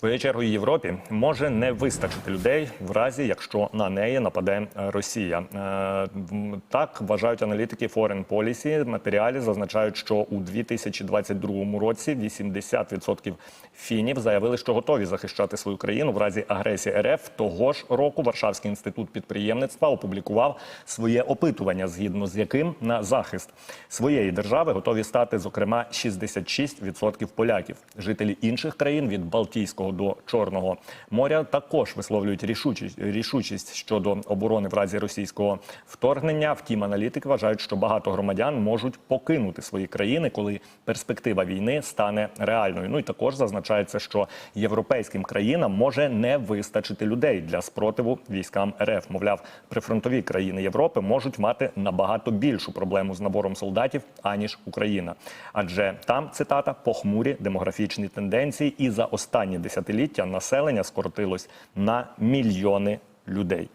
Своєю чергою Європі може не вистачити людей в разі, якщо на неї нападе е, Росія. Е, Так вважають аналітики Foreign Policy. Матеріалі зазначають, що у 2022 році 80% фінів заявили, що готові захищати свою країну в разі агресії РФ. Того ж року Варшавський інститут підприємництва опублікував своє опитування, згідно з яким на захист своєї держави готові стати зокрема 66% поляків. Жителі інших країн від Балтійського до Чорного моря також висловлюють рішучість, рішучість щодо оборони в разі російського вторгнення. Втім, аналітики вважають, що багато громадян можуть покинути свої країни, коли перспектива війни стане реальною. Ну і також зазначається, що європейським країнам може не вистачити людей для спротиву військам РФ. Мовляв, прифронтові країни Європи можуть мати набагато більшу проблему з набором солдатів аніж Україна, адже там цитата похмурі демографічні тенденції, і за останні десятиліття населення скоротилось на мільйони людей.